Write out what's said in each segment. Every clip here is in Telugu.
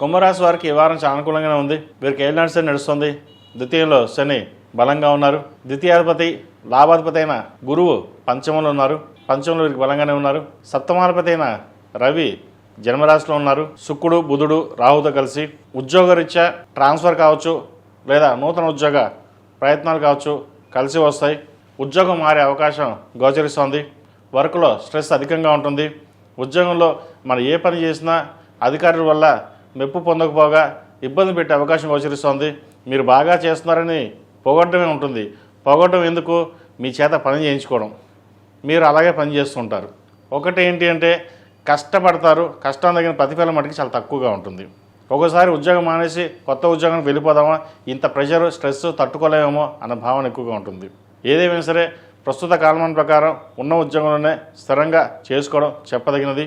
కుంభరాశి వారికి ఈ వారం చాలా అనుకూలంగానే ఉంది. వీరికి ఏళ్ళనాడు శని నడుస్తుంది? ద్వితీయంలో శని బలంగా ఉన్నారు. ద్వితీయాధిపతి లాభాధిపతి అయిన గురువు పంచమంలో ఉన్నారు. పంచమంలో వీరికి బలంగానే ఉన్నారు. సప్తమాధిపతి అయిన రవి జన్మరాశిలో ఉన్నారు. శుక్రుడు బుధుడు రాహుతో కలిసి ఉద్యోగరీత్యా ట్రాన్స్ఫర్ కావచ్చు లేదా నూతన ఉద్యోగ ప్రయత్నాలు కావచ్చు కలిసి వస్తాయి. ఉద్యోగం మారే అవకాశం గోచరిస్తోంది. వర్క్లో స్ట్రెస్ అధికంగా ఉంటుంది. ఉద్యోగంలో మనం ఏ పని చేసినా అధికారుల వల్ల మెప్పు పొందకపోగా ఇబ్బంది పెట్టే అవకాశం గోచరిస్తోంది మీరు బాగా చేస్తున్నారని పొగడమే ఉంటుంది. పొగడడం ఎందుకు? మీ చేత పని చేయించుకోవడం. మీరు అలాగే పని చేస్తుంటారు. ఒకటి ఏంటి అంటే కష్టపడతారు. కష్టం తగిన ప్రతిఫలం మటుకు చాలా తక్కువగా ఉంటుంది. ఒకసారి ఉద్యోగం మానేసి కొత్త ఉద్యోగానికి వెళ్ళిపోదామా? ఇంత ప్రెషర్ స్ట్రెస్ తట్టుకోలేమో అన్న భావన ఎక్కువగా ఉంటుంది. ఏదేమైనా సరే ప్రస్తుత కాలమాన ప్రకారం ఉన్న ఉద్యోగంలోనే స్థిరంగా చేసుకోవడం చెప్పదగినది.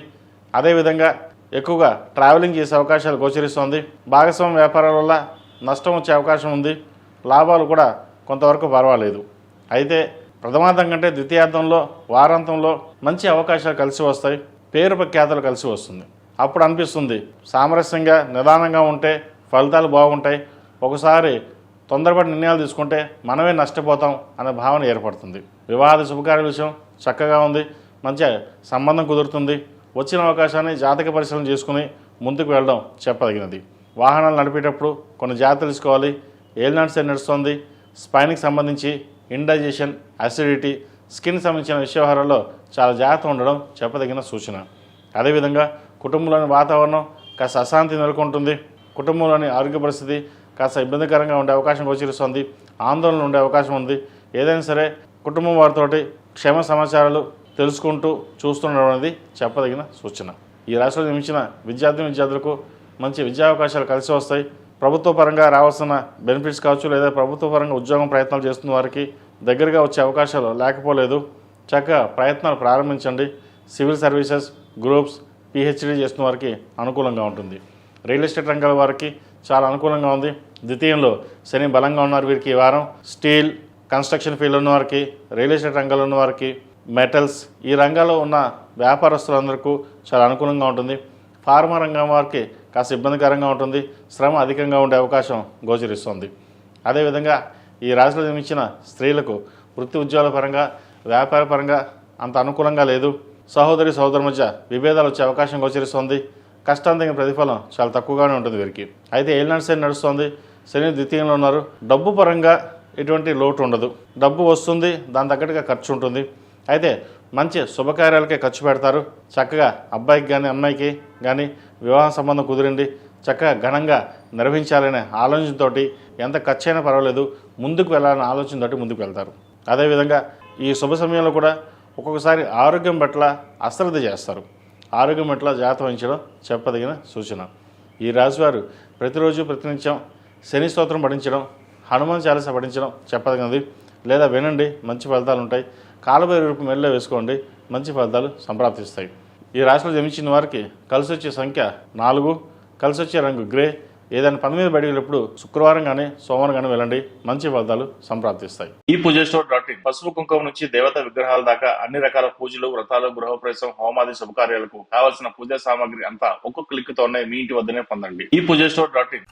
అదేవిధంగా ఎక్కువగా ట్రావెలింగ్ చేసే అవకాశాలు గోచరిస్తోంది. భాగస్వామ్య వ్యాపారాల వల్ల నష్టం వచ్చే అవకాశం ఉంది. లాభాలు కూడా కొంతవరకు పర్వాలేదు. అయితే ప్రథమార్థం కంటే ద్వితీయార్థంలో వారాంతంలో మంచి అవకాశాలు కలిసి వస్తాయి. పేరు ప్రఖ్యాతలు కలిసి వస్తుంది. అప్పుడు అనిపిస్తుంది సామరస్యంగా నిదానంగా ఉంటే ఫలితాలు బాగుంటాయి. ఒకసారి తొందరపడి నిర్ణయాలు తీసుకుంటే మనమే నష్టపోతాం అనే భావన ఏర్పడుతుంది. వివాహ శుభకార్య విషయం చక్కగా ఉంది. మంచి సంబంధం కుదురుతుంది. వచ్చిన అవకాశాన్ని జాతక పరిశీలన చేసుకుని ముందుకు వెళ్ళడం చెప్పదగినది. వాహనాలు నడిపేటప్పుడు కొన్ని జాగ్రత్తలు తెలుసుకోవాలి ఏలినాటి సైడ్ నడుస్తుంది. స్పైన్కి సంబంధించి ఇండైజేషన్ అసిడిటీ స్కిన్ సంబంధించిన విషయవహారాల్లో చాలా జాగ్రత్త ఉండడం చెప్పదగిన సూచన. అదేవిధంగా కుటుంబంలోని వాతావరణం కాస్త అశాంతి నెలకొంటుంది. కుటుంబంలోని ఆరోగ్య పరిస్థితి కాస్త ఇబ్బందికరంగా ఉండే అవకాశం గోచరిస్తుంది. ఆందోళన ఉండే అవకాశం ఉంది. ఏదైనా సరే కుటుంబం వారితోటి క్షేమ సమాచారాలు తెలుసుకుంటూ చూస్తుండడం అనేది చెప్పదగిన సూచన. ఈ రాశిలో నిమించిన విద్యార్థి విద్యార్థులకు మంచి విద్యా అవకాశాలు కలిసి వస్తాయి. ప్రభుత్వ పరంగా రావాల్సిన బెనిఫిట్స్ కావచ్చు లేదా ప్రభుత్వ పరంగా ఉద్యోగం ప్రయత్నాలు చేస్తున్న వారికి దగ్గరగా వచ్చే అవకాశాలు లేకపోలేదు. చక్కగా ప్రయత్నాలు ప్రారంభించండి. సివిల్ సర్వీసెస్ గ్రూప్స్ పిహెచ్డీ చేస్తున్న వారికి అనుకూలంగా ఉంటుంది. రియల్ ఎస్టేట్ రంగాల వారికి చాలా అనుకూలంగా ఉంది. ద్వితీయంలో శని బలంగా ఉన్నారు వీరికి ఈ వారం. స్టీల్ కన్స్ట్రక్షన్ ఫీల్డ్ ఉన్న వారికి రియల్ ఎస్టేట్ రంగంలో ఉన్న వారికి మెటల్స్ ఈ రంగాల్లో ఉన్న వ్యాపారస్తులందరికీ చాలా అనుకూలంగా ఉంటుంది. ఫార్మా రంగం వారికి కాస్త ఇబ్బందికరంగా ఉంటుంది. శ్రమ అధికంగా ఉండే అవకాశం గోచరిస్తుంది. అదేవిధంగా ఈ రాశిలో జన్మించిన స్త్రీలకు వృత్తి ఉద్యోగాల పరంగా వ్యాపార పరంగా అంత అనుకూలంగా లేదు. సహోదరి సహోదరు మధ్య విభేదాలు వచ్చే అవకాశం గోచరిస్తుంది. కష్టం ప్రతిఫలం చాలా తక్కువగానే ఉంటుంది వీరికి. అయితే ఏలినాడు శని నడుస్తుంది. శని ద్వితీయంలో ఉన్నారు. డబ్బు పరంగా ఎటువంటి లోటు ఉండదు. డబ్బు వస్తుంది దాని తగ్గట్టుగా ఖర్చు ఉంటుంది. అయితే మంచి శుభకార్యాలకే ఖర్చు పెడతారు. చక్కగా అబ్బాయికి కానీ అమ్మాయికి కానీ వివాహ సంబంధం కుదిరింది. చక్కగా ఘనంగా నిర్వహించాలనే ఆలోచనతోటి ఎంత ఖర్చు అయినా పర్వాలేదు. ముందుకు వెళ్ళాలనే ఆలోచనతోటి ముందుకు వెళ్తారు. అదేవిధంగా ఈ శుభ సమయంలో కూడా ఒక్కొక్కసారి ఆరోగ్యం పట్ల అశ్రద్ధ చేస్తారు. ఆరోగ్యం పట్ల జాగ్రత్త వహించడం చెప్పదగిన సూచన. ఈ రాశివారు ప్రతిరోజు ప్రతినిత్యం శని స్తోత్రం పఠించడం హనుమాన్ చాలీస పఠించడం చెప్పదగినది. లేదా వినండి మంచి ఫలితాలు ఉంటాయి కాలభైర రూపం మెల్ల వేసుకోండి. మంచి ఫలితాలు సంప్రాప్తిస్తాయి. ఈ రాశిలో జన్మించిన వారికి కలిసి వచ్చే సంఖ్య నాలుగు. కలిసి వచ్చే రంగు గ్రే. ఏదైనా పని మీద బయటకు వెళ్ళినప్పుడు శుక్రవారం కానీ సోమవారం కానీ వెళ్ళండి. మంచి ఫలితాలు సంప్రాప్తిస్తాయి. ఈ పూజ స్టోర్ డాట్ ఇన్ పసుపు కుంకుమ నుంచి దేవత విగ్రహాల దాకా అన్ని రకాల పూజలు వ్రతాలు గృహప్రవేశం హోమాది శుభకార్యాలకు కావాల్సిన పూజా సామాగ్రి అంతా ఒక్కొక్క క్లిక్ తోనే మీ ఇంటి వద్దనే పొందండి. ఈ పూజ స్టోర్ డాట్ ఇన్.